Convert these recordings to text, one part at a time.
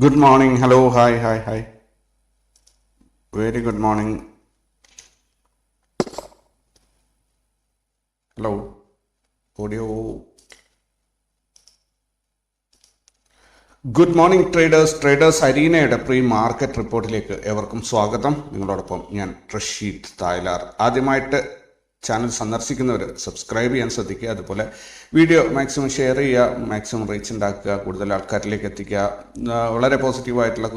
Good morning hello hi hi hi very good morning hello audio good morning traders traders അരീനയുടെ pre market റിപ്പോർട്ടിലേക്ക് ഏവർക്കും സ്വാഗതം. നിങ്ങളോടൊപ്പം ഞാൻ റഷീദ് തായ്ലാർ. ആദ്യമായിട്ട് ചാനൽ സന്ദർശിക്കുന്നവർ സബ്സ്ക്രൈബ് ചെയ്യാൻ ശ്രദ്ധിക്കുക. അതുപോലെ വീഡിയോ മാക്സിമം ഷെയർ ചെയ്യുക മാക്സിമം റീച്ച് ഉണ്ടാക്കുക കൂടുതൽ ആൾക്കാരിലേക്ക് എത്തിക്കുക. വളരെ പോസിറ്റീവായിട്ടുള്ള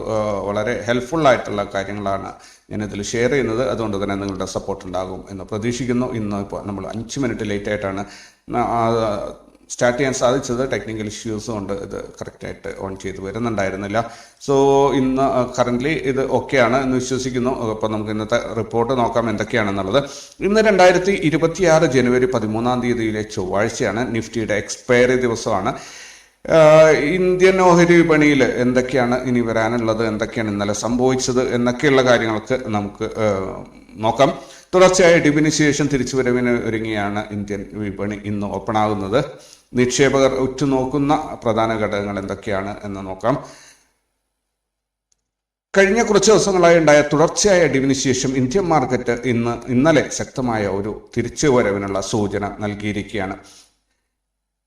വളരെ ഹെൽപ്ഫുൾ ആയിട്ടുള്ള കാര്യങ്ങളാണ് ഞാനിതിൽ ഷെയർ ചെയ്യുന്നത്. അതുകൊണ്ട് തന്നെ നിങ്ങളുടെ സപ്പോർട്ട് ഉണ്ടാകും എന്ന് പ്രതീക്ഷിക്കുന്നു. ഇന്ന് ഇപ്പോൾ നമ്മൾ അഞ്ച് മിനിറ്റ് ലേറ്റ് ആയിട്ടാണ് സ്റ്റാർട്ട് ചെയ്യാൻ സാധിച്ചത് ടെക്നിക്കൽ ഇഷ്യൂസ് കൊണ്ട് ഇത് കറക്റ്റായിട്ട് ഓൺ ചെയ്ത് വരുന്നുണ്ടായിരുന്നില്ല. സോ ഇന്ന് കറന്റ്ലി ഇത് ഓക്കെയാണ് എന്ന് വിശ്വസിക്കുന്നു. അപ്പോൾ നമുക്ക് ഇന്നത്തെ റിപ്പോർട്ട് നോക്കാം എന്തൊക്കെയാണെന്നുള്ളത്. ഇന്ന് രണ്ടായിരത്തി ഇരുപത്തിയാറ് ജനുവരി പതിമൂന്നാം തീയതിയിലെ ചൊവ്വാഴ്ചയാണ് നിഫ്റ്റിയുടെ എക്സ്പയറി ദിവസമാണ്. ഇന്ത്യൻ ഓഹരി വിപണിയിൽ എന്തൊക്കെയാണ് ഇനി വരാനുള്ളത്? എന്തൊക്കെയാണ് ഇന്നലെ സംഭവിച്ചത്? എന്നൊക്കെയുള്ള കാര്യങ്ങൾക്ക് നമുക്ക് നോക്കാം. തുടർച്ചയായ ശേഷം തിരിച്ചുവരവിന് ഒരുങ്ങിയാണ് ഇന്ത്യൻ വിപണി ഇന്ന് ഓപ്പൺ ആകുന്നത്. നിക്ഷേപകർ ഉറ്റുനോക്കുന്ന പ്രധാന ഘടകങ്ങൾ എന്തൊക്കെയാണ് എന്ന് നോക്കാം. കഴിഞ്ഞ കുറച്ച് ദിവസങ്ങളായി ഉണ്ടായ തുടർച്ചയായ ഡിവിനിശേഷം ഇന്ത്യൻ മാർക്കറ്റ് ഇന്ന് ഇന്നലെ ശക്തമായ ഒരു തിരിച്ചുവരവിനുള്ള സൂചന നൽകിയിരിക്കുകയാണ്.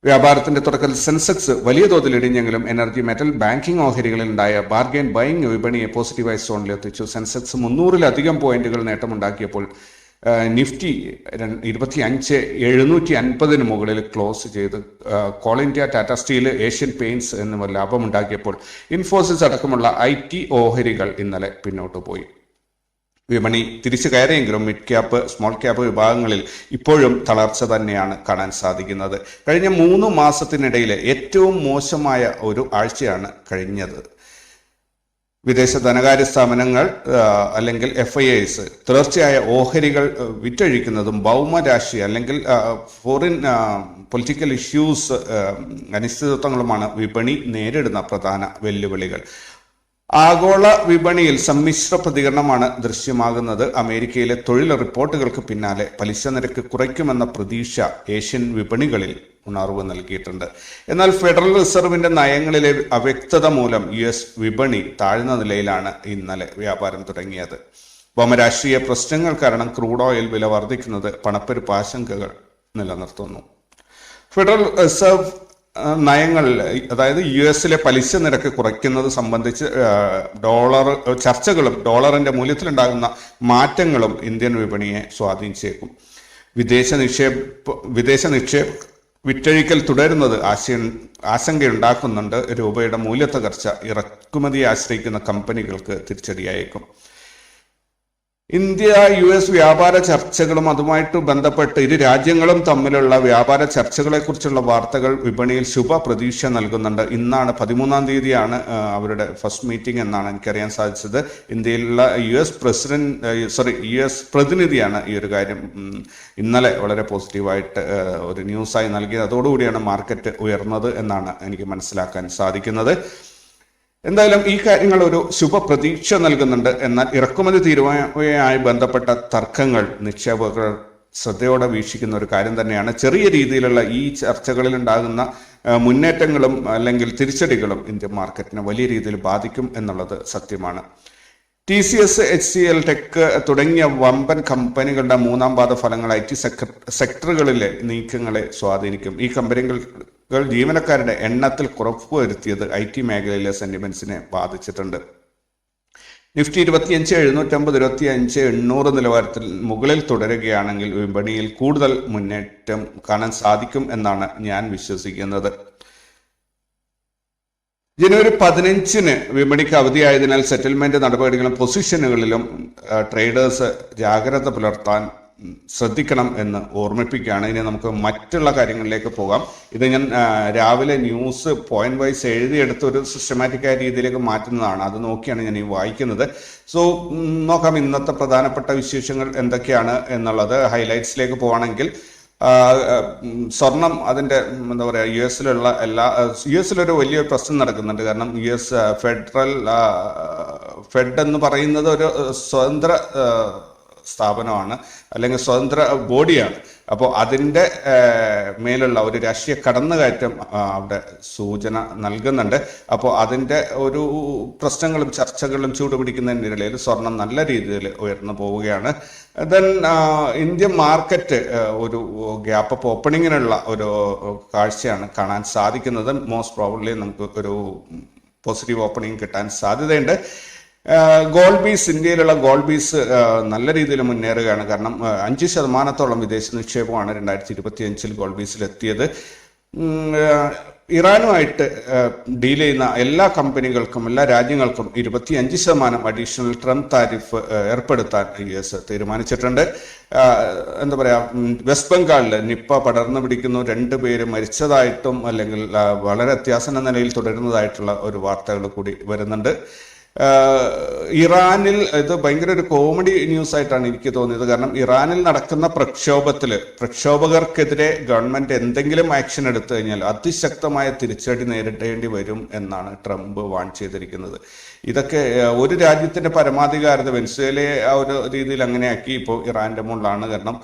വ്യാപാരത്തിന്റെ തുടക്കത്തിൽ സെൻസെക്സ് വലിയ തോതിൽ ഇടിഞ്ഞെങ്കിലും എനർജി മെറ്റൽ ബാങ്കിംഗ് ഓഹരികളിൽ ഉണ്ടായ ബാർഗെയിൻ ബൈങ് വിപണിയെ പോസിറ്റീവായി സോണിലെത്തിച്ചു. സെൻസെക്സ് മുന്നൂറിലധികം പോയിന്റുകൾ നേട്ടമുണ്ടാക്കിയപ്പോൾ നിഫ്റ്റി ഇരുപത്തി അഞ്ച് എഴുന്നൂറ്റി അൻപതിന് മുകളിൽ ക്ലോസ് ചെയ്ത് Coal India Tata Steel Asian Paints എന്നിവ ലാഭമുണ്ടാക്കിയപ്പോൾ ഇൻഫോസിസ് അടക്കമുള്ള ഐ ടി ഓഹരികൾ ഇന്നലെ പിന്നോട്ട് പോയി. വിപണി തിരിച്ചു കയറിയെങ്കിലും മിഡ് ക്യാപ്പ് സ്മോൾ ക്യാപ്പ് വിഭാഗങ്ങളിൽ ഇപ്പോഴും തളർച്ച തന്നെയാണ് കാണാൻ സാധിക്കുന്നത്. കഴിഞ്ഞ മൂന്ന് മാസത്തിനിടയിലെ ഏറ്റവും മോശമായ ഒരു ആഴ്ചയാണ് കഴിഞ്ഞത്. വിദേശ ധനകാര്യ സ്ഥാപനങ്ങൾ അല്ലെങ്കിൽ എഫ് ഐ എസ് തുടർച്ചയായ ഓഹരികൾ വിറ്റഴിക്കുന്നതും ഭൗമരാശി അല്ലെങ്കിൽ ഫോറിൻ പൊളിറ്റിക്കൽ ഇഷ്യൂസ് അനിശ്ചിതത്വങ്ങളുമാണ് വിപണി നേരിടുന്ന പ്രധാന വെല്ലുവിളികൾ. ആഗോള വിപണിയിൽ സമ്മിശ്ര പ്രതികരണമാണ് ദൃശ്യമാകുന്നത്. അമേരിക്കയിലെ തൊഴിൽ റിപ്പോർട്ടുകൾക്ക് പിന്നാലെ പലിശ നിരക്ക് കുറയ്ക്കുമെന്ന പ്രതീക്ഷ ഏഷ്യൻ വിപണികളിൽ ഉണർവ് നൽകിയിട്ടുണ്ട്. എന്നാൽ ഫെഡറൽ റിസർവിന്റെ നയങ്ങളിലെ അവ്യക്തത മൂലം യു എസ് വിപണി താഴ്ന്ന നിലയിലാണ് ഇന്നലെ വ്യാപാരം തുടങ്ങിയത്. ഭൗമരാഷ്ട്രീയ പ്രശ്നങ്ങൾ കാരണം ക്രൂഡ് ഓയിൽ വില വർദ്ധിക്കുന്നത് പണപ്പെരുപ്പ് ആശങ്കകൾ നിലനിർത്തുന്നു. ഫെഡറൽ റിസർവ് നയങ്ങൾ അതായത് യു എസിലെ പലിശ നിരക്ക് കുറയ്ക്കുന്നത് സംബന്ധിച്ച് ഡോളർ ചർച്ചകളും ഡോളറിന്റെ മൂല്യത്തിലുണ്ടാകുന്ന മാറ്റങ്ങളും ഇന്ത്യൻ വിപണിയെ സ്വാധീനിച്ചേക്കും. വിദേശ നിക്ഷേപ വിദേശ നിക്ഷേപ വിറ്റഴിക്കൽ തുടരുന്നത് ആശയ ആശങ്കയുണ്ടാക്കുന്നുണ്ട്. രൂപയുടെ മൂല്യത്തകർച്ച ഇറക്കുമതിയെ ആശ്രയിക്കുന്ന കമ്പനികൾക്ക് തിരിച്ചടിയായേക്കും. ഇന്ത്യ യു എസ് വ്യാപാര ചർച്ചകളും അതുമായിട്ട് ബന്ധപ്പെട്ട് ഇരു രാജ്യങ്ങളും തമ്മിലുള്ള വ്യാപാര ചർച്ചകളെക്കുറിച്ചുള്ള വാർത്തകൾ വിപണിയിൽ ശുഭ പ്രതീക്ഷ നൽകുന്നുണ്ട്. ഇന്നാണ് പതിമൂന്നാം തീയതിയാണ് അവരുടെ ഫസ്റ്റ് മീറ്റിംഗ് എന്നാണ് എനിക്കറിയാൻ സാധിച്ചത്. ഇന്ത്യയിലുള്ള U S president sorry U S പ്രതിനിധിയാണ് ഈ ഒരു കാര്യം ഇന്നലെ വളരെ പോസിറ്റീവായിട്ട് ഒരു ന്യൂസായി നൽകിയത്. അതോടുകൂടിയാണ് മാർക്കറ്റ് ഉയർന്നത് എന്നാണ് എനിക്ക് മനസ്സിലാക്കാൻ സാധിക്കുന്നത്. എന്തായാലും ഈ കാര്യങ്ങൾ ഒരു ശുഭപ്രതീക്ഷ നൽകുന്നുണ്ട്. എന്നാൽ ഇറക്കുമതി തീരുമാനവുമായി ബന്ധപ്പെട്ട തർക്കങ്ങൾ നിക്ഷേപകർ ശ്രദ്ധയോടെ വീക്ഷിക്കുന്ന ഒരു കാര്യം തന്നെയാണ്. ചെറിയ രീതിയിലുള്ള ഈ ചർച്ചകളിൽ ഉണ്ടാകുന്ന മുന്നേറ്റങ്ങളും അല്ലെങ്കിൽ തിരിച്ചടികളും ഇന്ത്യൻ മാർക്കറ്റിനെ വലിയ രീതിയിൽ ബാധിക്കും എന്നുള്ളത് സത്യമാണ്. T C S H C L Tech തുടങ്ങിയ വമ്പൻ കമ്പനികളുടെ മൂന്നാം പാദ ഫലങ്ങൾ ഐ ടി സെക്ടറുകളിലെ നീക്കങ്ങളെ സ്വാധീനിക്കും. ഈ കമ്പനികൾ ജീവനക്കാരുടെ എണ്ണത്തിൽ കുറവ് വരുത്തിയത് ഐ ടി മേഖലയിലെ സെന്റിമെന്റ്സിനെ ബാധിച്ചിട്ടുണ്ട്. നിഫ്റ്റി ഇരുപത്തിയഞ്ച് എഴുന്നൂറ്റമ്പത് ഇരുപത്തി അഞ്ച് എണ്ണൂറ് നിലവാരത്തിൽ മുകളിൽ തുടരുകയാണെങ്കിൽ വിപണിയിൽ കൂടുതൽ മുന്നേറ്റം കാണാൻ സാധിക്കും എന്നാണ് ഞാൻ വിശ്വസിക്കുന്നത്. ജനുവരി പതിനഞ്ചിന് വിപണിക്ക് അവധിയായതിനാൽ സെറ്റിൽമെന്റ് നടപടികളും പൊസിഷനുകളിലും ട്രേഡേഴ്സ് ജാഗ്രത പുലർത്താൻ ശ്രദ്ധിക്കണം എന്ന് ഓർമ്മിപ്പിക്കുകയാണ്. ഇനി നമുക്ക് മറ്റുള്ള കാര്യങ്ങളിലേക്ക് പോകാം. ഇത് ഞാൻ രാവിലെ ന്യൂസ് പോയിന്റ് വൈസ് എഴുതിയെടുത്ത് ഒരു സിസ്റ്റമാറ്റിക് ആയ രീതിയിലേക്ക് മാറ്റുന്നതാണ്. അത് നോക്കിയാണ് ഞാൻ ഈ വായിക്കുന്നത്. സോ നോക്കാം ഇന്നത്തെ പ്രധാനപ്പെട്ട വിശേഷങ്ങൾ എന്തൊക്കെയാണ് എന്നുള്ളത്. ഹൈലൈറ്റ്സിലേക്ക് പോവാണെങ്കിൽ സ്വർണം അതിന്റെ എന്താ പറയുക യു എസിലുള്ള എല്ലാ യു എസിലൊരു വലിയ പ്രശ്നം നടക്കുന്നുണ്ട്. കാരണം യു എസ് ഫെഡറൽ ഫെഡ് എന്ന് പറയുന്നത് ഒരു സ്വതന്ത്ര സ്ഥാപനമാണ് അല്ലെങ്കിൽ സ്വതന്ത്ര ബോഡിയാണ്. അപ്പോൾ അതിന്റെ മേലുള്ള ഒരു രാഷ്ട്രീയ കടന്നുകയറ്റം അവിടെ സൂചന നൽകുന്നുണ്ട്. അപ്പോൾ അതിന്റെ ഒരു പ്രശ്നങ്ങളും ചർച്ചകളും ചൂടുപിടിക്കുന്നതിനിടയിൽ സ്വർണം നല്ല രീതിയിൽ ഉയർന്നു പോവുകയാണ്. ദെൻ ഇന്ത്യൻ മാർക്കറ്റ് ഒരു ഗ്യാപ്പ് അപ്പ് ഓപ്പണിങ്ങിനുള്ള ഒരു കാഴ്ചയാണ് കാണാൻ സാധിക്കുന്നത്. മോസ്റ്റ് പ്രോബ്ലി നമുക്ക് ഒരു പോസിറ്റീവ് ഓപ്പണിംഗ് കിട്ടാൻ സാധ്യതയുണ്ട്. ഗോൾഡ് ബീസ് ഇന്ത്യയിലുള്ള ഗോൾഡ് ബീസ് നല്ല രീതിയിൽ മുന്നേറുകയാണ്. കാരണം അഞ്ച് ശതമാനത്തോളം വിദേശ നിക്ഷേപമാണ് രണ്ടായിരത്തി ഇരുപത്തി അഞ്ചിൽ എത്തിയത് ഇറാനുമായിട്ട് ഡീൽ ചെയ്യുന്ന എല്ലാ കമ്പനികൾക്കും എല്ലാ രാജ്യങ്ങൾക്കും ഇരുപത്തി അഞ്ച് ശതമാനം അഡീഷണൽ ട്രംപ് താരിഫ് ഏർപ്പെടുത്താൻ യു എസ് തീരുമാനിച്ചിട്ടുണ്ട്. എന്താ പറയുക വെസ്റ്റ് ബംഗാളിൽ നിപ്പ പടർന്നു പിടിക്കുന്നു. രണ്ടുപേര് മരിച്ചതായിട്ടും അല്ലെങ്കിൽ വളരെ അത്യാസന്ന നിലയിൽ തുടരുന്നതായിട്ടുള്ള ഒരു വാർത്തകൾ കൂടി വരുന്നുണ്ട്. ഇറാനിൽ ഇത് ഭയങ്കര ഒരു കോമഡി ന്യൂസ് ആയിട്ടാണ് എനിക്ക് തോന്നിയത്. കാരണം ഇറാനിൽ നടക്കുന്ന പ്രക്ഷോഭത്തിൽ പ്രക്ഷോഭകർക്കെതിരെ ഗവൺമെന്റ് എന്തെങ്കിലും ആക്ഷൻ എടുത്തു കഴിഞ്ഞാൽ അതിശക്തമായ തിരിച്ചടി നേരിടേണ്ടി വരും എന്നാണ് ട്രംപ് വാൺ ചെയ്തിരിക്കുന്നത്. ഇതൊക്കെ ഒരു രാജ്യത്തിന്റെ പരമാധികാരത വെനിസ്വേലയെ ആ ഒരു രീതിയിൽ അങ്ങനെയാക്കി ഇപ്പോൾ ഇറാന്റെ മുകളിലാണ്. കാരണം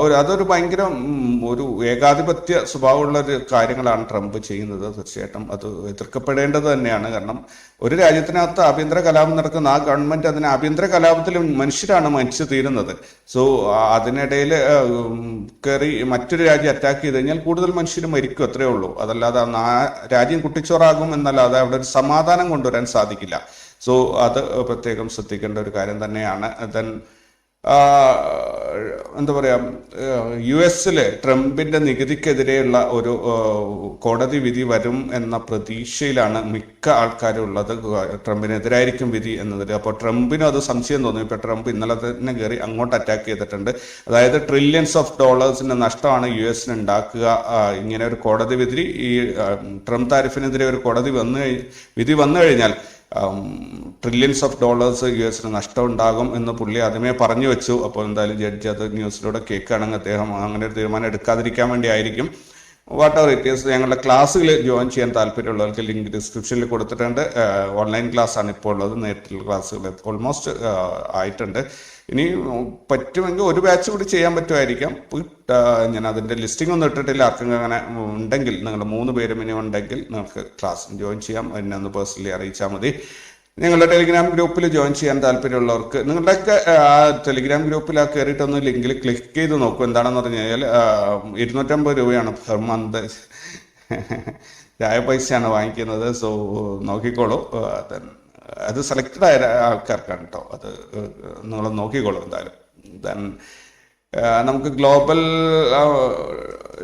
ഒരു അതൊരു ഭയങ്കര ഒരു ഏകാധിപത്യ സ്വഭാവമുള്ള ഒരു കാര്യങ്ങളാണ് ട്രംപ് ചെയ്യുന്നത്. തീർച്ചയായിട്ടും അത് എതിർക്കപ്പെടേണ്ടത് തന്നെയാണ്. കാരണം ഒരു രാജ്യത്തിനകത്ത് ആഭ്യന്തര കലാപം നടക്കുന്ന ആ ഗവൺമെന്റ് അതിന് ആഭ്യന്തര കലാപത്തിൽ മനുഷ്യരാണ് മരിച്ചു തീരുന്നത്. സോ അതിനിടയിൽ കയറി മറ്റൊരു രാജ്യം അറ്റാക്ക് ചെയ്ത് കഴിഞ്ഞാൽ കൂടുതൽ മനുഷ്യർ മരിക്കും അത്രേ ഉള്ളൂ. അതല്ലാതെ ആ രാജ്യം കുട്ടിച്ചോറാകും എന്നല്ലാതെ അവിടെ ഒരു സമാധാനം കൊണ്ടുവരാൻ സാധിക്കില്ല. സോ അത് പ്രത്യേകം ശ്രദ്ധിക്കേണ്ട ഒരു കാര്യം തന്നെയാണ്. ദെൻ എന്താ പറയാ യു എസിലെ ട്രംപിന്റെ നികുതിക്കെതിരെയുള്ള ഒരു കോടതി വിധി വരും എന്ന പ്രതീക്ഷയിലാണ് മിക്ക ആൾക്കാരും ഉള്ളത്. ട്രംപിനെതിരായിരിക്കും വിധി എന്നതിൽ അപ്പോൾ ട്രംപിനും അത് സംശയം തോന്നി. ഇപ്പൊ ട്രംപ് ഇന്നലെ തന്നെ കയറി അങ്ങോട്ട് അറ്റാക്ക് ചെയ്തിട്ടുണ്ട്. അതായത് ട്രില്യൺസ് ഓഫ് ഡോളേഴ്സിന്റെ നഷ്ടമാണ് യു എസിന് ഉണ്ടാക്കുക ഇങ്ങനെ ഒരു കോടതി വിധി ഈ ട്രംപ് താരിഫിനെതിരെ ഒരു കോടതി വന്നു വിധി വന്നു കഴിഞ്ഞാൽ ട്രില്യൺസ് ഓഫ് ഡോളേഴ്സ് യു എസിന് നഷ്ടം ഉണ്ടാകും എന്ന് പുള്ളി ആദ്യമേ പറഞ്ഞു വെച്ചു. അപ്പോൾ എന്തായാലും ജഡ്ജി അത് ന്യൂസിലൂടെ കേൾക്കുകയാണെങ്കിൽ അദ്ദേഹം അങ്ങനെ ഒരു തീരുമാനം എടുക്കാതിരിക്കാൻ വേണ്ടി ആയിരിക്കും. വാട്ട് എവർ ഇറ്റ് ഈസ് ഞങ്ങളുടെ ക്ലാസ്സുകൾ ജോയിൻ ചെയ്യാൻ താല്പര്യമുള്ളവർക്ക് ലിങ്ക് ഡിസ്ക്രിപ്ഷനിൽ കൊടുത്തിട്ടുണ്ട്. ഓൺലൈൻ ക്ലാസ് ആണ് ഇപ്പോൾ ഉള്ളത്. നേരിട്ടുള്ള ക്ലാസ്സുകൾ ഓൾമോസ്റ്റ് ആയിട്ടുണ്ട്. ഇനി പറ്റുമെങ്കിൽ ഒരു ബാച്ച് കൂടി ചെയ്യാൻ പറ്റുമായിരിക്കാം. ഞാൻ അതിന്റെ ലിസ്റ്റിംഗ് ഒന്നും ഇട്ടിട്ടില്ല. ആർക്കെങ്കിലും അങ്ങനെ ഉണ്ടെങ്കിൽ നിങ്ങൾ മൂന്ന് പേര് മിനിമം ഉണ്ടെങ്കിൽ നിങ്ങൾക്ക് ക്ലാസ് ജോയിൻ ചെയ്യാം. എന്നെ ഒന്ന് പേഴ്സണലി അറിയിച്ചാൽ മതി. നിങ്ങളുടെ ടെലിഗ്രാം ഗ്രൂപ്പിൽ ജോയിൻ ചെയ്യാൻ താല്പര്യമുള്ളവർക്ക് ആ ടെലിഗ്രാം ഗ്രൂപ്പിൽ ആ കയറിയിട്ടൊന്ന് ലിങ്കിൽ ക്ലിക്ക് ചെയ്ത് നോക്കൂ. എന്താണെന്ന് പറഞ്ഞു കഴിഞ്ഞാൽ ഇരുന്നൂറ്റമ്പത് രൂപയാണ് പെർ മന്ത് ചായ പൈസയാണ് വാങ്ങിക്കുന്നത്. സോ നോക്കിക്കോളൂ. അത് സെലക്റ്റഡ് ആയ ആൾക്കാർക്കാണ് കേട്ടോ അത് നിങ്ങൾ നോക്കിക്കോളൂ എന്തായാലും. ദെൻ നമുക്ക് ഗ്ലോബൽ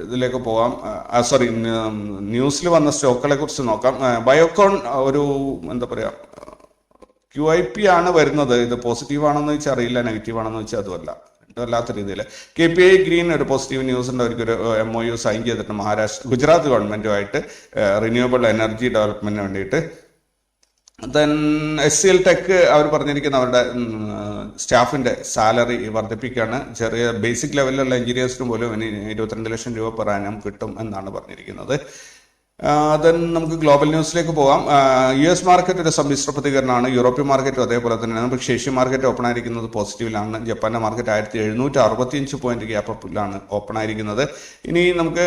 ഇതിലേക്ക് പോവാം. സോറി ന്യൂസിൽ വന്ന സ്റ്റോക്കുകളെ കുറിച്ച് നോക്കാം. ബയോകോൺ ഒരു എന്താ പറയുക ക്യു ഐ പി ആണ് വരുന്നത്. ഇത് പോസിറ്റീവ് ആണെന്ന് വെച്ചാൽ അറിയില്ല നെഗറ്റീവ് ആണെന്ന് വെച്ചാൽ അതുമല്ല. വല്ലാത്ത രീതിയിൽ കെ പി ഐ ഗ്രീൻ ഒരു പോസിറ്റീവ് ന്യൂസ് ഉണ്ട്. അവർക്കൊരു എം ഒ യു സൈൻ ചെയ്തിട്ടുണ്ട്. മഹാരാഷ്ട്ര ഗുജറാത്ത് ഗവൺമെന്റുമായിട്ട് റിന്യൂവബിൾ എനർജി ഡെവലപ്മെന്റിന് വേണ്ടിയിട്ട്. Then S C L Tech അവർ പറഞ്ഞിരിക്കുന്ന അവരുടെ സ്റ്റാഫിന്റെ സാലറി വർദ്ധിപ്പിക്കുകയാണ് ചെറിയ ബേസിക് ലെവലിലുള്ള എഞ്ചിനീയേഴ്സിന് പോലും ഇനി ഇരുപത്തിരണ്ട് ലക്ഷം രൂപ per annum കിട്ടും എന്നാണ് പറഞ്ഞിരിക്കുന്നത്. ദെൻ നമുക്ക് ഗ്ലോബൽ ന്യൂസിലേക്ക് പോകാം. യു എസ് മാർക്കറ്റ് ഒരു സമ്മിശ്ര പ്രതികരണമാണ്. യൂറോപ്യൻ മാർക്കറ്റും അതേപോലെ തന്നെ നമുക്ക് ഏഷ്യൻ മാർക്കറ്റ് ഓപ്പൺ ആയിരിക്കുന്നത് പോസിറ്റീവിലാണ് ജപ്പാന്റെ മാർക്കറ്റ് ആയിരത്തി എഴുന്നൂറ്റി അറുപത്തിയഞ്ച് പോയിന്റ് ഗ്യാപ്പ് അപ്പിലാണ് ഓപ്പൺ ആയിരിക്കുന്നത്. ഇനി നമുക്ക്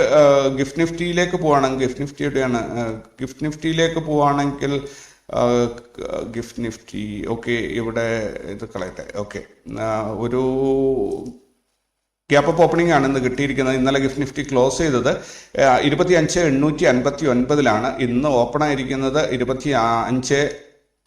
ഗിഫ്റ്റ് നിഫ്റ്റിയിലേക്ക് പോവുകയാണെങ്കിൽ ഗിഫ്റ്റ് നിഫ്റ്റിയുടെയാണ് ഗിഫ്റ്റ് നിഫ്റ്റിയിലേക്ക് പോവാണെങ്കിൽ ഗിഫ്റ്റ് നിഫ്റ്റി ഓക്കെ ഇവിടെ ഇത് കളയട്ടെ. ഓക്കെ. ഒരു ഗ്യാപ്പ് ഓപ്പണിംഗ് ആണ് ഇന്ന് കിട്ടിയിരിക്കുന്നത്. ഇന്നലെ ഗിഫ്റ്റ് നിഫ്റ്റി ക്ലോസ് ചെയ്തത് ഇരുപത്തി അഞ്ച് എണ്ണൂറ്റി അൻപത്തി ഒൻപതിലാണ് ഇന്ന് ഓപ്പൺ ആയിരിക്കുന്നത് ഇരുപത്തി അഞ്ച്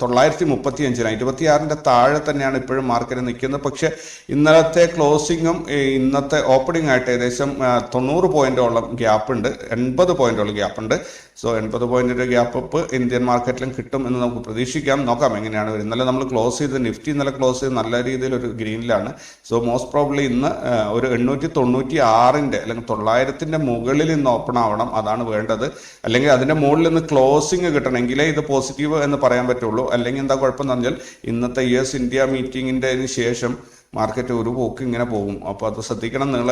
തൊള്ളായിരത്തി മുപ്പത്തി അഞ്ചിലാണ് ഇരുപത്തിയാറിന്റെ താഴെ തന്നെയാണ് ഇപ്പോഴും മാർക്കറ്റ് നിൽക്കുന്നത്. പക്ഷേ ഇന്നലത്തെ ക്ലോസിങ്ങും ഇന്നത്തെ ഓപ്പണിംഗ് ആയിട്ട് ഏകദേശം തൊണ്ണൂറ് പോയിന്റോളം ഗ്യാപ്പ് ഉണ്ട് എൺപത് പോയിന്റോളം ഗ്യാപ്പ് ഉണ്ട് സോ എൺപത് പോയിന്റിന്റെ ഗ്യാപ്പ് അപ്പ് ഇന്ത്യൻ മാർക്കറ്റിലും കിട്ടും എന്ന് നമുക്ക് പ്രതീക്ഷിക്കാം. നോക്കാം എങ്ങനെയാണ്. ഇന്നലെ നമ്മൾ ക്ലോസ് ചെയ്ത് നിഫ്റ്റി ഇന്നലെ ക്ലോസ് ചെയ്ത് നല്ല രീതിയിൽ ഒരു ഗ്രീനിലാണ് സോ മോസ്റ്റ് പ്രോബ്ലി ഇന്ന് ഒരു എണ്ണൂറ്റി തൊണ്ണൂറ്റി ആറിന്റെ അല്ലെങ്കിൽ തൊള്ളായിരത്തിന്റെ മുകളിൽ ഇന്ന് ഓപ്പൺ ആവണം. അതാണ് വേണ്ടത്. അല്ലെങ്കിൽ അതിന്റെ മുകളിൽ നിന്ന് ക്ലോസിംഗ് കിട്ടണമെങ്കിലേ ഇത് പോസിറ്റീവ് എന്ന് പറയാൻ പറ്റുള്ളൂ. അല്ലെങ്കിൽ എന്താ കുഴപ്പം എന്ന് പറഞ്ഞാൽ ഇന്നത്തെ യു എസ് ഇന്ത്യ മീറ്റിംഗിന്റെ ശേഷം മാർക്കറ്റ് ഒരു പോക്ക് ഇങ്ങനെ പോകും. അപ്പോൾ അത് ശ്രദ്ധിക്കണം. നിങ്ങൾ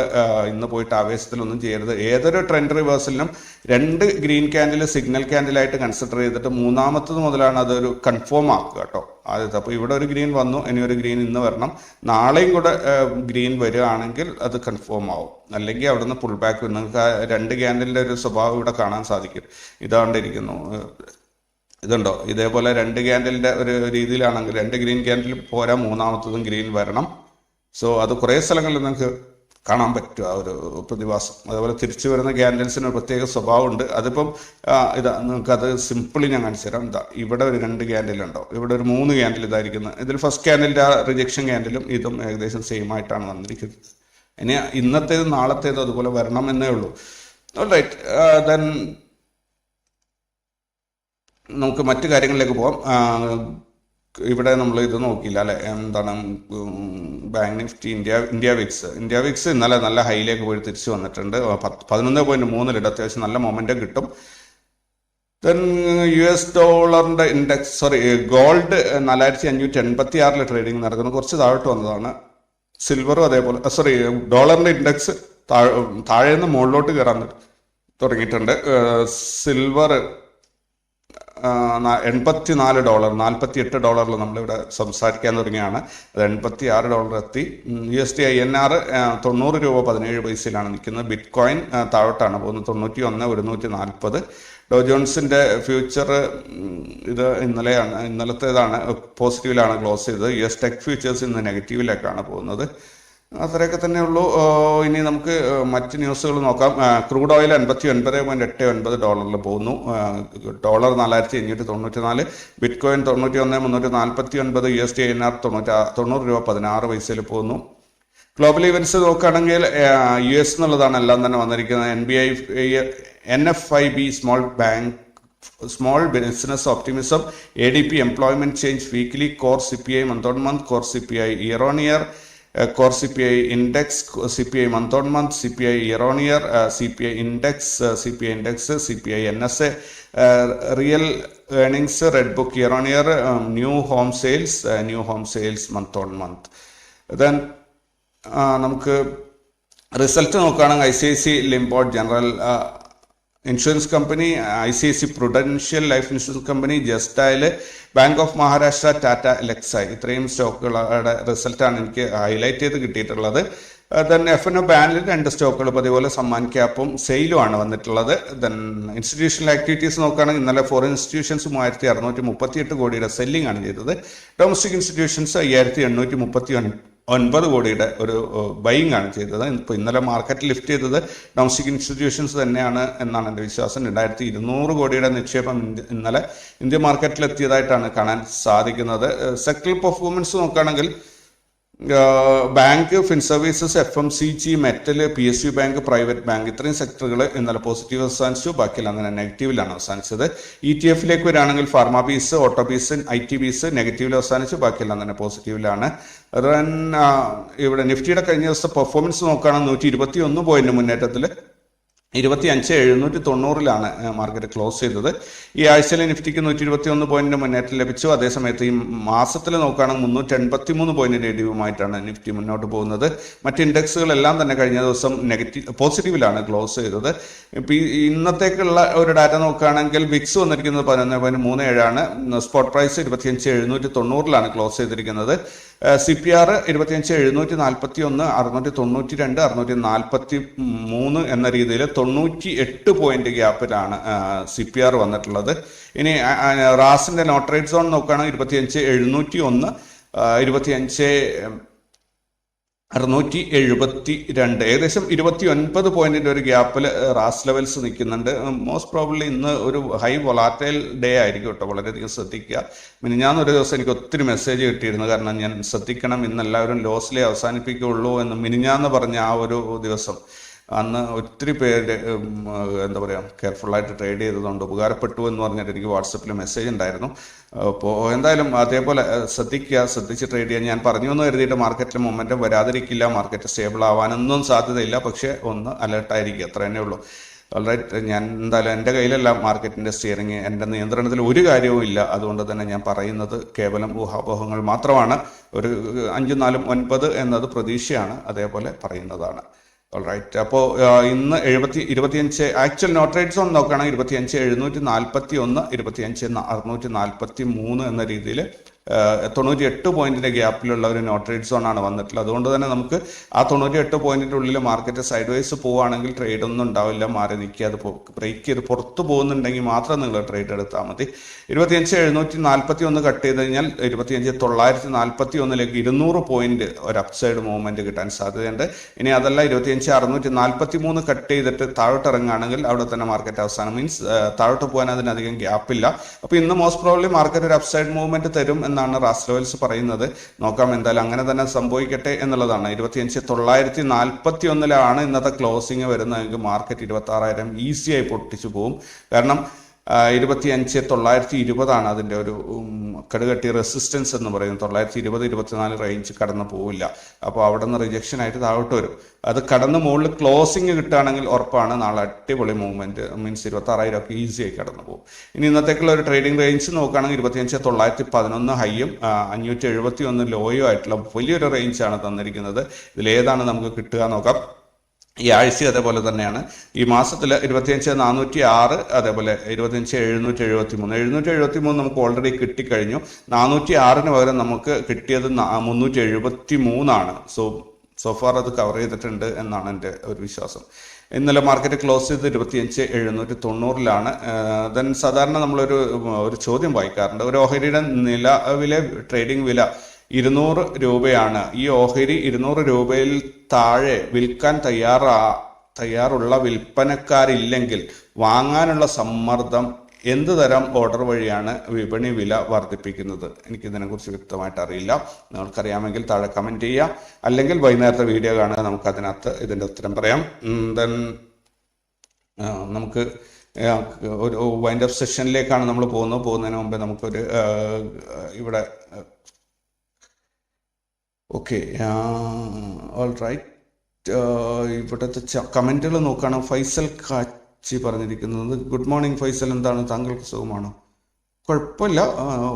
ഇന്ന് പോയിട്ട് ആവേശത്തിലൊന്നും ചെയ്യരുത്. ഏതൊരു ട്രെൻഡ് റിവേഴ്സലിനും രണ്ട് ഗ്രീൻ ക്യാൻഡിൽ സിഗ്നൽ ക്യാൻഡിലായിട്ട് കൺസിഡർ ചെയ്തിട്ട് മൂന്നാമത്തത് മുതലാണ് അതൊരു കൺഫേം ആക്കുക കേട്ടോ. ആദ്യത്തെ. അപ്പോൾ ഇവിടെ ഒരു ഗ്രീൻ വന്നു ഇനി ഒരു ഗ്രീൻ ഇന്ന് വരണം. നാളെയും കൂടെ ഗ്രീൻ വരികയാണെങ്കിൽ അത് കൺഫേം ആവും. അല്ലെങ്കിൽ അവിടെ നിന്ന് പുൾ ബാക്ക് നിങ്ങൾക്ക് രണ്ട് ക്യാൻഡിലിന്റെ ഒരു സ്വഭാവം ഇവിടെ കാണാൻ സാധിക്കും. ഇതാണ്ടിരിക്കുന്നു ഇതുണ്ടോ? ഇതേപോലെ രണ്ട് ക്യാൻഡലിന്റെ ഒരു രീതിയിലാണെങ്കിൽ രണ്ട് ഗ്രീൻ ക്യാൻഡിൽ പോരാ മൂന്നാമത്തതും ഗ്രീൻ വരണം. സോ അത് കുറേ സ്ഥലങ്ങളിൽ നിങ്ങൾക്ക് കാണാൻ പറ്റും ആ ഒരു പ്രതിഭാസം. അതേപോലെ തിരിച്ചു വരുന്ന ക്യാൻഡിൽസിന് ഒരു പ്രത്യേക സ്വഭാവമുണ്ട്. അതിപ്പം ഇതാ നിങ്ങൾക്ക് അത് സിമ്പിളി ഞാൻ കാണിച്ചു തരാം. ഇതാ ഇവിടെ ഒരു രണ്ട് ക്യാൻഡിൽ ഉണ്ടോ ഇവിടെ ഒരു മൂന്ന് ക്യാൻഡിൽ ഇതായിരിക്കുന്നത് ഇതിൽ ഫസ്റ്റ് ക്യാൻഡലിന്റെ ആ റിജക്ഷൻ ക്യാൻഡിലും ഇതും ഏകദേശം സെയിം ആയിട്ടാണ് വന്നിരിക്കുന്നത്. ഇനി ഇന്നത്തേത് നാളത്തേത് അതുപോലെ വരണം എന്നേ ഉള്ളൂ. റൈറ്റ് ദെൻ നമുക്ക് മറ്റു കാര്യങ്ങളിലേക്ക് പോവാം. ഇവിടെ നമ്മൾ ഇത് നോക്കിയില്ല അല്ലെ? എന്താണ് bank Nifty India India VIX India VIX ഇന്നലെ നല്ല ഹൈയിലേക്ക് പോയി തിരിച്ചു വന്നിട്ടുണ്ട്. പതിനൊന്ന് പോയിന്റ് മൂന്നിലിട്ട് അത്യാവശ്യം നല്ല മൊമെന്റം കിട്ടും. ദെൻ യു എസ് ഡോളറിന്റെ ഇൻഡെക്സ് സോറി ഗോൾഡ് നാലായിരത്തി അഞ്ഞൂറ്റി എൺപത്തി ആറിൽ ട്രേഡിംഗ് നടക്കുന്നത് കുറച്ച് താഴോട്ട് വന്നതാണ്. സിൽവറും അതേപോലെ സോറി ഡോളറിന്റെ ഇൻഡെക്സ് താഴെ നിന്ന് മുകളിലോട്ട് കയറാൻ തുടങ്ങിയിട്ടുണ്ട്. സിൽവർ എൺപത്തി നാല് ഡോളർ നാൽപ്പത്തി എട്ട് ഡോളറിൽ നമ്മളിവിടെ സംസാരിക്കാൻ തുടങ്ങിയാണ്. അത് എൺപത്തി ആറ് ഡോളർ എത്തി. U S T I N R തൊണ്ണൂറ് രൂപ പതിനേഴ് പൈസയിലാണ് നിൽക്കുന്നത്. ബിറ്റ് കോയിൻ താഴോട്ടാണ് പോകുന്നത്. തൊണ്ണൂറ്റി ഒന്ന് ഒരുന്നൂറ്റി നാൽപ്പത് ഡോ ജോൺസിന്റെ ഫ്യൂച്ചർ ഇത് ഇന്നലെയാണ് ഇന്നലത്തേതാണ് പോസിറ്റീവിലാണ് ക്ലോസ് ചെയ്തത്. യു എസ് ടെക് ഫ്യൂച്ചേഴ്സ് ഇന്ന് നെഗറ്റീവിലേക്കാണ് പോകുന്നത്. അത്രയൊക്കെ തന്നെ ഉള്ളൂ ഇനി നമുക്ക് മറ്റ് ന്യൂസുകൾ നോക്കാം. ക്രൂഡ് ഓയിൽ അൻപത്തി ഒൻപത് പോയിന്റ് എട്ട് ഒൻപത് ഡോളറിൽ പോകുന്നു. ഡോളർ നാലായിരത്തി അഞ്ഞൂറ്റി തൊണ്ണൂറ്റി നാല് ബിറ്റ് കോയിൻ തൊണ്ണൂറ്റി ഒന്ന് മുന്നൂറ്റി നാൽപ്പത്തി ഒൻപത് U S T N R തൊണ്ണൂറ്റി തൊണ്ണൂറ് രൂപ പതിനാറ് പൈസയിൽ പോകുന്നു. ഗ്ലോബൽ ഇവന്റ്സ് നോക്കുകയാണെങ്കിൽ യു എസ് എന്നുള്ളതാണ് എല്ലാം തന്നെ വന്നിരിക്കുന്നത്. N B I N F I B small bank small business optimism A D P employment change weekly core C P I month on month core C P I year on year core C P I index C P I month on month C P I year on year C P I index C P I index C P I N S A real earnings red book year on year new home sales new home sales month on month then നമുക്ക് result നോക്കുകയാണെങ്കിൽ I C I C Lombard general insurance company I C I C prudential life insurance company ജസ്റ്റൈൽ bank of Maharashtra Tata Elxsi ഇത്രയും സ്റ്റോക്കുകളുടെ റിസൾട്ടാണ് എനിക്ക് highlight ചെയ്ത് കിട്ടിയിട്ടുള്ളത്. Then F N O ബാനിൽ രണ്ട് സ്റ്റോക്കുകൾ പതിപോലെ സമ്മാൻ ക്യാപ്പും സെയിലുമാണ് വന്നിട്ടുള്ളത്. ദെൻ ഇൻസ്റ്റിറ്റ്യൂഷണൽ ആക്ടിവിറ്റീസ് നോക്കുകയാണെങ്കിൽ ഇന്നലെ ഫോറിൻ ഇൻസ്റ്റിറ്റ്യൂഷൻസ് മൂവായിരത്തി അറുന്നൂറ്റി മുപ്പത്തി എട്ട് കോടിയുടെ സെല്ലിംഗ് ആണ് ചെയ്തത്. ഡൊമസ്റ്റിക് ഇൻസ്റ്റിറ്റ്യൂഷൻസ് അയ്യായിരത്തി എണ്ണൂറ്റി മുപ്പത്തി ഒൻപത് കോടിയുടെ ഒരു ബൈങ് ആണ് ചെയ്തത്. ഇപ്പോൾ ഇന്നലെ മാർക്കറ്റ് ലിഫ്റ്റ് ചെയ്തത് ഡൊമസ്റ്റിക് ഇൻസ്റ്റിറ്റ്യൂഷൻസ് തന്നെയാണ് എന്നാണ് എന്റെ വിശ്വാസം. രണ്ടായിരത്തി ഇരുന്നൂറ് കോടിയുടെ നിക്ഷേപം ഇന്നലെ ഇന്ത്യ മാർക്കറ്റിൽ എത്തിയതായിട്ടാണ് കാണാൻ സാധിക്കുന്നത്. സെക്ടറൽ പെർഫോമൻസ് നോക്കുകയാണെങ്കിൽ bank fin services F M C G metal P S U bank private bank ഇത്രയും സെക്ടറുകൾ ഇന്നലെ പോസിറ്റീവ് അവസാനിച്ചു. ബാക്കിയെല്ലാം അങ്ങനെ നെഗറ്റീവിലാണ് അവസാനിച്ചത്. ഇ ടി എഫിലേക്ക് വരികയാണെങ്കിൽ pharma bees auto bees I T bees നെഗറ്റീവിൽ അവസാനിച്ചു. ബാക്കിയെല്ലാം തന്നെ പോസിറ്റീവിലാണ് റൺ ഇവിടെ നിഫ്റ്റിയുടെ കഴിഞ്ഞ ദിവസത്തെ പെർഫോമൻസ് നോക്കുകയാണെങ്കിൽ നൂറ്റി ഇരുപത്തി ഒന്ന് പോയിന്റ് മുന്നേറ്റത്തിൽ ഇരുപത്തി അഞ്ച് എഴുന്നൂറ്റി തൊണ്ണൂറിലാണ് മാർക്കറ്റ് ക്ലോസ് ചെയ്തത്. ഈ ആഴ്ചയിലെ നിഫ്റ്റിക്ക് നൂറ്റി ഇരുപത്തി ഒന്ന് പോയിന്റിന് മുന്നേറ്റം ലഭിച്ചു. അതേസമയത്ത് ഈ മാസത്തിൽ നോക്കുകയാണെങ്കിൽ മുന്നൂറ്റി എൺപത്തി മൂന്ന് പോയിന്റ് നെഗറ്റീവുമായിട്ടാണ് നിഫ്റ്റി മുന്നോട്ട് പോകുന്നത്. മറ്റ് ഇൻഡെക്സുകളെല്ലാം തന്നെ കഴിഞ്ഞ ദിവസം നെഗറ്റീവ് പോസിറ്റീവിലാണ് ക്ലോസ് ചെയ്തത്. ഇപ്പം ഇന്നത്തേക്കുള്ള ഒരു ഡാറ്റ നോക്കുകയാണെങ്കിൽ വിക്സ് വന്നിരിക്കുന്നത് പതിനൊന്ന് പോയിന്റ് മൂന്ന് ഏഴാണ്. സ്പോട്ട് പ്രൈസ് ഇരുപത്തിയഞ്ച് എഴുന്നൂറ്റി തൊണ്ണൂറിലാണ് ക്ലോസ് ചെയ്തിരിക്കുന്നത്. സി പി ആർ ഇരുപത്തിയഞ്ച് എഴുന്നൂറ്റി നാൽപ്പത്തി ഒന്ന് അറുന്നൂറ്റി തൊണ്ണൂറ്റി രണ്ട് അറുന്നൂറ്റി നാൽപ്പത്തി മൂന്ന് എന്ന രീതിയിൽ തൊണ്ണൂറ്റി എട്ട് പോയിന്റ് ഗ്യാപ്പിലാണ് സി പി ആർ വന്നിട്ടുള്ളത്. ഇനി റാസിന്റെ നോട്ട് റേറ്റ് സോൺ നോക്കുകയാണെങ്കിൽ ഇരുപത്തിയഞ്ച് എഴുന്നൂറ്റി ഒന്ന് ഇരുപത്തിയഞ്ച് അറുന്നൂറ്റി എഴുപത്തി രണ്ട് ഏകദേശം ഇരുപത്തി ഒൻപത് പോയിന്റിന്റെ ഒരു ഗ്യാപ്പിൽ റാസ് ലെവൽസ് നിൽക്കുന്നുണ്ട്. മോസ്റ്റ് പ്രോബ്ലി ഇന്ന് ഒരു ഹൈ വൊളാറ്റൈൽ ഡേ ആയിരിക്കും കേട്ടോ. വളരെയധികം ശ്രദ്ധിക്കുക. മിനിഞ്ഞാന്ന് ഒരു ദിവസം എനിക്ക് ഒത്തിരി മെസ്സേജ് കിട്ടിയിരുന്നു. കാരണം ഞാൻ ശ്രദ്ധിക്കണം ഇന്ന് എല്ലാവരും ലോസിലേ അവസാനിപ്പിക്കുകയുള്ളൂ എന്ന് മിനിഞ്ഞാന്ന് പറഞ്ഞ ആ ഒരു ദിവസം. അന്ന് ഒത്തിരി പേര് എന്താ പറയുക കെയർഫുള്ളായിട്ട് ട്രേഡ് ചെയ്തതുകൊണ്ട് ഉപകാരപ്പെട്ടു എന്ന് പറഞ്ഞിട്ട് എനിക്ക് വാട്സപ്പിൽ മെസ്സേജ് ഉണ്ടായിരുന്നു. അപ്പോൾ എന്തായാലും അതേപോലെ ശ്രദ്ധിക്കുക ശ്രദ്ധിച്ച് ട്രേഡ് ചെയ്യാൻ ഞാൻ പറഞ്ഞു എന്ന് കരുതിയിട്ട് മാർക്കറ്റിൽ മൊമെന്റം വരാതിരിക്കില്ല മാർക്കറ്റ് സ്റ്റേബിൾ ആവാനൊന്നും സാധ്യതയില്ല പക്ഷേ ഒന്ന് അലേർട്ടായിരിക്കും അത്ര തന്നെ ഉള്ളൂ. ഓൾറൈറ്റ് ഞാൻ എന്തായാലും എന്റെ കയ്യിലല്ല മാർക്കറ്റിന്റെ സ്റ്റിയറിങ് എന്റെ നിയന്ത്രണത്തിൽ ഒരു കാര്യവും ഇല്ല. അതുകൊണ്ട് തന്നെ ഞാൻ പറയുന്നത് കേവലം ഊഹാപോഹങ്ങൾ മാത്രമാണ്. ഒരു അഞ്ചും നാലും ഒൻപത് എന്നത് പ്രതീക്ഷയാണ് അതേപോലെ പറയുന്നതാണ്. ഓൾറൈറ്റ് അപ്പോൾ ഇന്ന് എഴുപത്തി ഇരുപത്തിയഞ്ച് ആക്ച്വൽ നോട്ട് റേറ്റ്സ് ഒന്ന് നോക്കുകയാണെങ്കിൽ ഇരുപത്തിയഞ്ച് എഴുന്നൂറ്റി നാൽപ്പത്തി ഒന്ന് ഇരുപത്തിയഞ്ച് അറുന്നൂറ്റി നാൽപ്പത്തി മൂന്ന് എന്ന രീതിയിൽ തൊണ്ണൂറ്റി എട്ട് പോയിന്റിന്റെ ഗ്യാപ്പിലുള്ള ഒരു നോട്ട് റേറ്റ് സോൺ ആണ് വന്നിട്ടുള്ളത്. അതുകൊണ്ട് തന്നെ നമുക്ക് ആ തൊണ്ണൂറ്റി എട്ട് പോയിന്റിന്റെ ഉള്ളിൽ മാർക്കറ്റ് സൈഡ് വൈസ് പോവുകയാണെങ്കിൽ ട്രേഡ് ഒന്നും ഉണ്ടാവില്ല. മാറി നിൽക്കുക അത് ബ്രേക്ക് ചെയ്ത് പുറത്ത് പോകുന്നുണ്ടെങ്കിൽ മാത്രം നിങ്ങൾ ട്രേഡ് എടുത്താൽ മതി. ഇരുപത്തിയഞ്ച് എഴുന്നൂറ്റി നാൽപ്പത്തി ഒന്ന് കട്ട് ചെയ്ത് കഴിഞ്ഞാൽ ഇരുപത്തിയഞ്ച് തൊള്ളായിരത്തി നാൽപ്പത്തി ഒന്നിലേക്ക് ഇരുന്നൂറ് പോയിന്റ് ഒരു അപ്സൈഡ് മൂവ്മെന്റ് കിട്ടാൻ സാധ്യതയുണ്ട്. ഇനി അതല്ല ഇരുപത്തിയഞ്ച് അറുന്നൂറ്റി നാൽപ്പത്തി മൂന്ന് കട്ട് ചെയ്തിട്ട് താഴോട്ട് ഇറങ്ങുകയാണെങ്കിൽ അവിടെ തന്നെ മാർക്കറ്റ് അവസാനം. മീൻസ് താഴോട്ട് പോകാൻ അതിനധികം ഗ്യാപ്പില്ല അപ്പോൾ ഇന്ന് മോസ്റ്റ് പ്രോബ്ലി മാർക്കറ്റ് ഒരു അപ്സൈഡ് മൂവ്മെന്റ് തരും എന്നാണ് റാസ്ലോവൽസ് പറയുന്നത്. നോക്കാം എന്തായാലും അങ്ങനെ തന്നെ സംഭവിക്കട്ടെ എന്നുള്ളതാണ്. ഇരുപത്തിയഞ്ച് തൊള്ളായിരത്തി നാൽപ്പത്തി ഒന്നിലാണ് ഇന്നത്തെ ക്ലോസിംഗ് വരുന്നതെങ്കിൽ മാർക്കറ്റ് ഇരുപത്തി ആറായിരം ഈസിയായി പൊട്ടിച്ചു പോകും കാരണം ഇരുപത്തിയഞ്ച് തൊള്ളായിരത്തി ഇരുപതാണ് അതിന്റെ ഒരു കടുകട്ടി റെസിസ്റ്റൻസ് എന്ന് പറയുന്നത്. തൊള്ളായിരത്തി ഇരുപത് ഇരുപത്തിനാല് റേഞ്ച് കടന്നു പോവില്ല. അപ്പോൾ അവിടെ നിന്ന് റിജക്ഷൻ ആയിട്ട് താഴോട്ട് വരും. അത് കടന്ന് മുകളിൽ ക്ലോസിങ് കിട്ടുകയാണെങ്കിൽ ഉറപ്പാണ് നാളെ അടിപൊളി മൂവ്മെന്റ് മീൻസ് ഇരുപത്തി ആറായിരം ഒക്കെ ഈസിയായി കടന്നു പോകും. ഇനി ഇന്നത്തേക്കുള്ള ഒരു ട്രേഡിംഗ് റേഞ്ച് നോക്കുകയാണെങ്കിൽ ഇരുപത്തിയഞ്ച് തൊള്ളായിരത്തി പതിനൊന്ന് ഹൈയും അഞ്ഞൂറ്റി എഴുപത്തി ഒന്ന് ലോയോ ആയിട്ടുള്ള വലിയൊരു റേഞ്ചാണ് തന്നിരിക്കുന്നത്. ഇതിലേതാണ് നമുക്ക് കിട്ടുക നോക്കാം. ഈ ആഴ്ച അതേപോലെ തന്നെയാണ്. ഈ മാസത്തിൽ ഇരുപത്തിയഞ്ച് നാനൂറ്റി ആറ് അതേപോലെ ഇരുപത്തിയഞ്ച് എഴുന്നൂറ്റി എഴുപത്തി മൂന്ന് എഴുന്നൂറ്റി എഴുപത്തി മൂന്ന് നമുക്ക് ഓൾറെഡി കിട്ടിക്കഴിഞ്ഞു. നാനൂറ്റി ആറിന് പകരം നമുക്ക് കിട്ടിയത് മുന്നൂറ്റി എഴുപത്തി മൂന്നാണ് സോ സോഫാർ അത് കവർ ചെയ്തിട്ടുണ്ട് എന്നാണ് എന്റെ ഒരു വിശ്വാസം. ഇന്നലെ മാർക്കറ്റ് ക്ലോസ് ചെയ്ത് ഇരുപത്തിയഞ്ച് എഴുന്നൂറ്റി തൊണ്ണൂറിലാണ് ദെൻ സാധാരണ നമ്മളൊരു ഒരു ചോദ്യം വായിക്കാറുണ്ട്. ഒരു ഓഹരിയുടെ നിലവിലെ ട്രേഡിംഗ് വില ഇരുന്നൂറ് രൂപയാണ്. ഈ ഓഹരി ഇരുന്നൂറ് രൂപയിൽ താഴെ വിൽക്കാൻ തയ്യാറാ തയ്യാറുള്ള വിൽപ്പനക്കാരില്ലെങ്കിൽ വാങ്ങാനുള്ള സമ്മർദ്ദം എന്ത് തരം ഓർഡർ വഴിയാണ് വിപണി വില വർദ്ധിപ്പിക്കുന്നത്? എനിക്ക് കുറിച്ച് വ്യക്തമായിട്ട് അറിയില്ല. നിങ്ങൾക്കറിയാമെങ്കിൽ താഴെ കമന്റ് ചെയ്യുക. അല്ലെങ്കിൽ വൈകുന്നേരത്തെ വീഡിയോ കാണുക. നമുക്ക് അതിനകത്ത് ഇതിന്റെ ഉത്തരം പറയാം. ദെൻ നമുക്ക് ഒരു വൈൻഡ് അപ്പ് സെഷനിലേക്കാണ് നമ്മൾ പോകുന്നത്. പോകുന്നതിന് മുമ്പേ നമുക്കൊരു ഇവിടെ ഓക്കെ ഓൾ റൈറ്റ് ഇവിടുത്തെ കമന്റുകൾ നോക്കുകയാണ് ഫൈസൽ കാച്ചി പറഞ്ഞിരിക്കുന്നത്. Good morning Faisal. എന്താണ് താങ്കൾക്ക് സുഖമാണോ? കുഴപ്പമില്ല.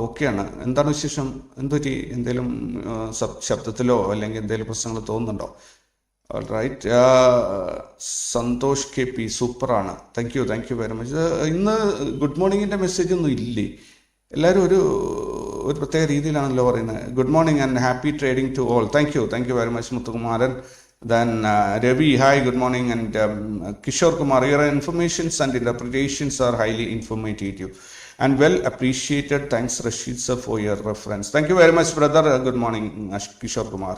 ഓക്കെയാണ് എന്താണ് വിശേഷം? എന്തൊരു എന്തെങ്കിലും ശബ്ദത്തിലോ അല്ലെങ്കിൽ എന്തെങ്കിലും പ്രശ്നങ്ങൾ തോന്നുന്നുണ്ടോ? റൈറ്റ് സന്തോഷ് കെ പി സൂപ്പറാണ് thank you thank you very much ഇന്ന് ഗുഡ് മോർണിംഗിന്റെ മെസ്സേജ് ഒന്നും ഇല്ലേ? എല്ലാവരും ഒരു ഒരു പ്രത്യേക രീതിയിലാണല്ലോ പറയുന്നത്. Good morning and happy trading to all thank you thank you very much Muthukumaran. Then Ravi hi good morning and Kishore Kumar your informations and interpretations are highly informative and well appreciated thanks Rasheed sir for your reference thank you very much brother good morning Kishore Kumar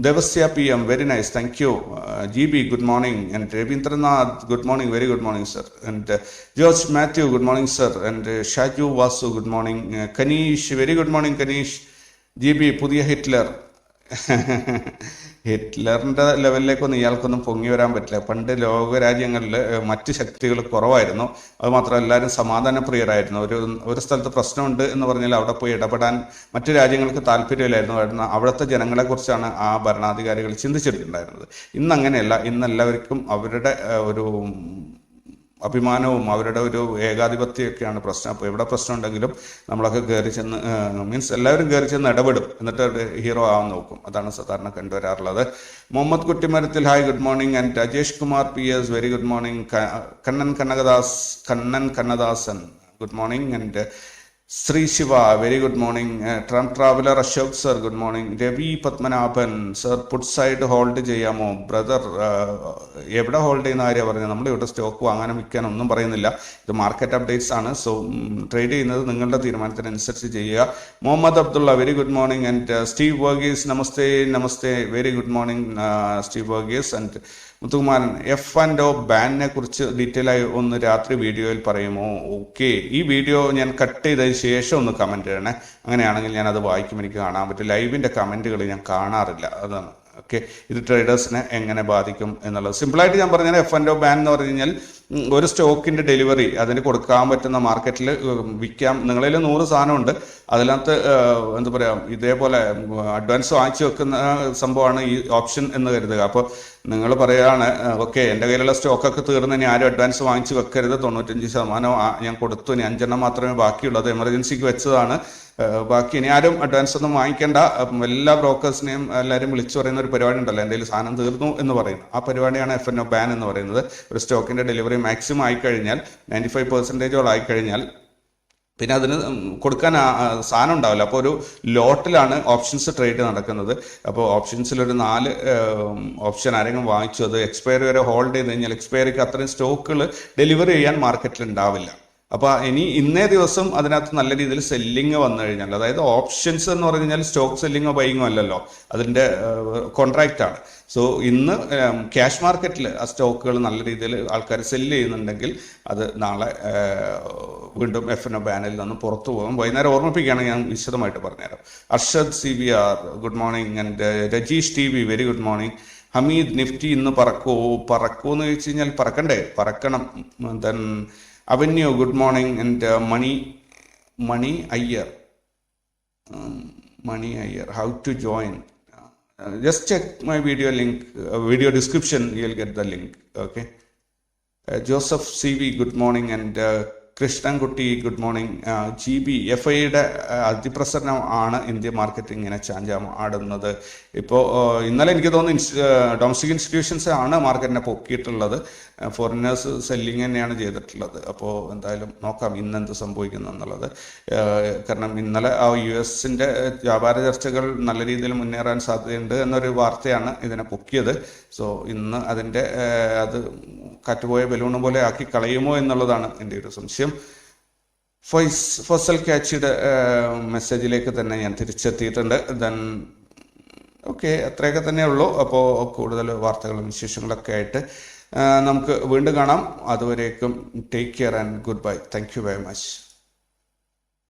Devasya PM, very nice, thank you. Uh, GB, good morning. And Rabindranath, good morning, very good morning, sir. And uh, George Matthew, good morning, sir. And uh, Shaju Vasu, good morning. Uh, Kanish, very good morning, Kanish. GB, Pudya Hitler. ഹിറ്റ്ലറിന്റെ ലെവലിലേക്കൊന്നും ഇയാൾക്കൊന്നും പൊങ്ങി വരാൻ പറ്റില്ല. പണ്ട് ലോകരാജ്യങ്ങളിൽ മറ്റ് ശക്തികൾ കുറവായിരുന്നു. അത് മാത്രമല്ല എല്ലാവരും സമാധാനപ്രിയരായിരുന്നു. ഒരു ഒരു സ്ഥലത്ത് പ്രശ്നമുണ്ട് എന്ന് പറഞ്ഞാൽ അവിടെ പോയി ഇടപെടാൻ മറ്റു രാജ്യങ്ങൾക്ക് താല്പര്യമില്ലായിരുന്നു. കാരണം അവിടുത്തെ ജനങ്ങളെക്കുറിച്ചാണ് ആ ഭരണാധികാരികൾ ചിന്തിച്ചിട്ടുണ്ടായിരുന്നത്. ഇന്ന് അങ്ങനെയല്ല ഇന്ന് എല്ലാവർക്കും അവരുടെ ഒരു അഭിമാനവും അവരുടെ ഒരു ഏകാധിപത്യമൊക്കെയാണ് പ്രശ്നം. അപ്പോൾ എവിടെ പ്രശ്നം ഉണ്ടെങ്കിലും നമ്മളൊക്കെ കയറി ചെന്ന് മീൻസ് എല്ലാവരും കയറി ചെന്ന് ഇടപെടും. എന്നിട്ട് ഹീറോ ആവാൻ നോക്കും. അതാണ് സാധാരണ കണ്ടുവരാറുള്ളത്. Muhammad Kuttimarathil hi good morning and Rajesh Kumar P S very good morning Kannan Kannakadas Kannan Kannadasan good morning and Sree Shiva very good morning ട്രം traveller Ashok sir good morning Ravi Padmanabhan sir put side hold ചെയ്യാമോ? Brother എവിടെ hold ചെയ്യുന്ന കാര്യം പറഞ്ഞത് നമ്മൾ ഇവിടെ stock വാങ്ങാനും വിൽക്കാനും ഒന്നും പറയുന്നില്ല. ഇത് മാർക്കറ്റ് അപ്ഡേറ്റ്സ് ആണ്. സോ ട്രേഡ് ചെയ്യുന്നത് നിങ്ങളുടെ തീരുമാനത്തിനനുസരിച്ച് ചെയ്യുക. Muhammad Abdullah very good morning and Steve Varghese namaste namaste very good morning Steve Varghese and Muthukumaran F and O ബാനിനെ കുറിച്ച് ഡീറ്റെയിൽ ആയി ഒന്ന് രാത്രി വീഡിയോയിൽ പറയുമോ? ഓക്കെ ഈ വീഡിയോ ഞാൻ കട്ട് ചെയ്തതിന് ശേഷം ഒന്ന് കമന്റ് ചെയ്യണേ അങ്ങനെയാണെങ്കിൽ ഞാൻ അത് വായിക്കും എനിക്ക് കാണാൻ പറ്റും ലൈവിന്റെ കമന്റുകൾ ഞാൻ കാണാറില്ല. അതാണ്. ഓക്കെ ഇത് ട്രേഡേഴ്സിനെ എങ്ങനെ ബാധിക്കും എന്നുള്ളത്. സിമ്പിളായിട്ട് ഞാൻ പറഞ്ഞാൽ എഫ് ആൻഡ് ബാൻ എന്ന് പറഞ്ഞു കഴിഞ്ഞാൽ ഒരു സ്റ്റോക്കിന്റെ ഡെലിവറി അതിന് കൊടുക്കാൻ പറ്റുന്ന മാർക്കറ്റിൽ വിൽക്കാം. നിങ്ങളിൽ നൂറ് സാധനമുണ്ട്. അതിനകത്ത് എന്താ പറയുക ഇതേപോലെ അഡ്വാൻസ് വാങ്ങിച്ചു വെക്കുന്ന സംഭവമാണ് ഈ ഓപ്ഷൻ എന്ന് കരുതുക. അപ്പോൾ നിങ്ങൾ പറയുകയാണ് ഓക്കെ എന്റെ കയ്യിലുള്ള സ്റ്റോക്കൊക്കെ തീർന്ന് ഇനി ആരും അഡ്വാൻസ് വാങ്ങിച്ച് വെക്കരുത്. തൊണ്ണൂറ്റഞ്ച് ശതമാനം ഞാൻ കൊടുത്തു. ഇനി അഞ്ചെണ്ണം മാത്രമേ ബാക്കിയുള്ളൂ. അത് എമർജൻസിക്ക് വെച്ചതാണ്. ബാക്കി ഇനി ആരും അഡ്വാൻസ് ഒന്നും വാങ്ങിക്കേണ്ട. എല്ലാ ബ്രോക്കേഴ്സിനെയും എല്ലാവരും വിളിച്ചു പറയുന്ന ഒരു പരിപാടി ഉണ്ടല്ലോ. എന്തെങ്കിലും സാധനം തീർന്നു എന്ന് പറയുന്നു. ആ പരിപാടിയാണ് എഫ് എൻ ഒ ബാൻ എന്ന് പറയുന്നത്. ഒരു സ്റ്റോക്കിന്റെ ഡെലിവറി മാക്സിമം ആയിക്കഴിഞ്ഞാൽ നയന്റി ഫൈവ് പെർസെന്റേജോളം ആയിക്കഴിഞ്ഞാൽ പിന്നെ അതിന് കൊടുക്കാൻ സാധനം ഉണ്ടാവില്ല. അപ്പോൾ ഒരു ലോട്ടിലാണ് ഓപ്ഷൻസ് ട്രേഡ് നടക്കുന്നത്. അപ്പോൾ ഓപ്ഷൻസിൽ ഒരു നാല് ഓപ്ഷൻ ആരെങ്കിലും വാങ്ങിച്ചു. അത് എക്സ്പയറി വരെ ഹോൾഡ് ചെയ്ത് കഴിഞ്ഞാൽ എക്സ്പയറിക്ക് അത്രയും സ്റ്റോക്കുകൾ ഡെലിവറി ചെയ്യാൻ മാർക്കറ്റിൽ ഉണ്ടാവില്ല. അപ്പോൾ ഇനി ഇന്നേ ദിവസം അതിനകത്ത് നല്ല രീതിയിൽ സെല്ലിങ് വന്നു കഴിഞ്ഞാൽ അതായത് ഓപ്ഷൻസ് എന്ന് പറഞ്ഞു കഴിഞ്ഞാൽ സ്റ്റോക്ക് സെല്ലിങ്ങോ ബൈങ്ങോ അല്ലല്ലോ. അതിന്റെ കോൺട്രാക്റ്റ് ആണ്. സോ ഇന്ന് ക്യാഷ് മാർക്കറ്റിൽ ആ സ്റ്റോക്കുകൾ നല്ല രീതിയിൽ ആൾക്കാർ സെല്ല് ചെയ്യുന്നുണ്ടെങ്കിൽ അത് നാളെ വീണ്ടും എഫ് എൻ ഒ ബാനിൽ നിന്ന് പുറത്തു പോകും. വൈകുന്നേരം ഓർമ്മിപ്പിക്കുകയാണെങ്കിൽ ഞാൻ വിശദമായിട്ട് പറഞ്ഞുതരാം. Arshad C V R good morning and Rajeesh T V very good morning Hameed Nifty ഇന്ന് പറക്കൂ പറക്കൂന്ന് ചോദിച്ചു കഴിഞ്ഞാൽ പറക്കണ്ടേ? പറക്കണം. Then Avenue, good morning. And uh, Money, Money a year, money um, a year. how to join. Uh, just check my video link, uh, video description, you'll get the link. Okay. Joseph CV, good morning. And Krishnankutty good morning G B F ഐയുടെ അതിപ്രസരണം ആണ് India market ഇങ്ങനെ ചാഞ്ചാം ആടുന്നത്. ഇപ്പോൾ ഇന്നലെ എനിക്ക് തോന്നുന്നു domestic institutions ആണ് മാർക്കറ്റിനെ പൊക്കിയിട്ടുള്ളത്. ഫോറിനേഴ്സ് സെല്ലിങ് തന്നെയാണ് ചെയ്തിട്ടുള്ളത്. അപ്പോൾ എന്തായാലും നോക്കാം ഇന്ന് എന്ത് സംഭവിക്കുന്നു എന്നുള്ളത്. കാരണം ഇന്നലെ ആ യു എസിന്റെ വ്യാപാര ചർച്ചകൾ നല്ല രീതിയിൽ മുന്നേറാൻ സാധ്യതയുണ്ട് എന്നൊരു വാർത്തയാണ് ഇതിനെ പൊക്കിയത്. സോ ഇന്ന് അതിന്റെ അത് കാറ്റുപോയ ബലൂണ് പോലെ ആക്കി കളയുമോ എന്നുള്ളതാണ് എന്റെ ഒരു സംശയം. ഫൈസ് ഫസൽ കാച്ചിയുടെ മെസ്സേജിലേക്ക് തന്നെ ഞാൻ തിരിച്ചെത്തിയിട്ടുണ്ട്. ദെൻ ഓക്കെ അത്രയൊക്കെ തന്നെ ഉള്ളൂ. അപ്പോൾ കൂടുതൽ വാർത്തകളും വിശേഷങ്ങളൊക്കെ ആയിട്ട് നമുക്ക് വീണ്ടും കാണാം. അതുവരേക്കും take care and good bye thank you very much